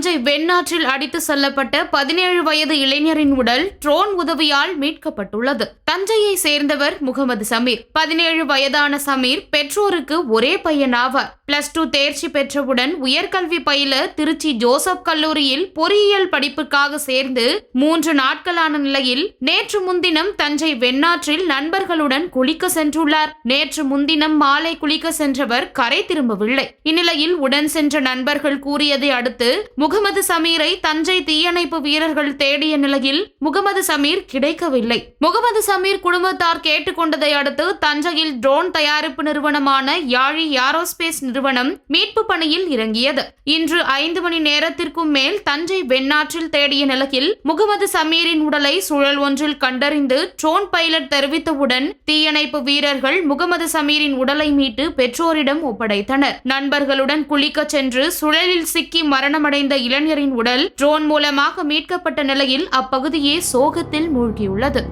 தஞ்சை வெண்ணாற்றில் அடித்து செல்லப்பட்ட பதினேழு வயது இளைஞரின் உடல் ட்ரோன் உதவியால் மீட்கப்பட்டுள்ளது. தஞ்சையை சேர்ந்தவர் முகமது சமீர். பதினேழு வயதான சமீர் பெற்றோருக்கு ஒரே பையனாவார் பிளஸ் டூ தேர்ச்சி பெற்றவுடன் உயர்கல்வி பயில திருச்சி ஜோசப் கல்லூரியில் பொறியியல் படிப்புக்காக சேர்ந்து மூன்று நாட்களான நிலையில் நேற்று முன்தினம் தஞ்சை வெண்ணாற்றில் நண்பர்களுடன் குளிக்க சென்றுள்ளார். நேற்று முன்தினம் மாலை குளிக்க சென்றவர் கரை திரும்பவில்லை. இந்நிலையில் உடன் சென்ற நண்பர்கள் கூறியதை அடுத்து முகமது சமீரை தஞ்சை தீயணைப்பு வீரர்கள் தேடிய நிலையில் முகமது சமீர் கிடைக்கவில்லை. முகமது சமீர் குடும்பத்தார் கேட்டுக்கொண்டதை அடுத்து தஞ்சையில் ட்ரோன் தயாரிப்பு நிறுவனம் நிறுவனமான யாழி ஏரோஸ்பேஸ் நிறுவனம் மீட்பு பணியில் இறங்கியது. இன்று ஐந்து மணி நேரத்திற்கும் மேல் தஞ்சை வெண்ணாற்றில் தேடிய நிலையில் முகமது சமீரின் உடலை சுழல் ஒன்றில் கண்டறிந்து ட்ரோன் பைலட் தெரிவித்தவுடன் தீயணைப்பு வீரர்கள் முகமது சமீரின் உடலை மீட்டு பெற்றோரிடம் ஒப்படைத்தனர். நண்பர்களுடன் குளிக்கச் சென்று சுழலில் சிக்கி மரணமடைந்த இளைஞரின் உடல் ட்ரோன் மூலமாக மீட்கப்பட்ட நிலையில் அப்பகுதியே சோகத்தில் மூழ்கியுள்ளது.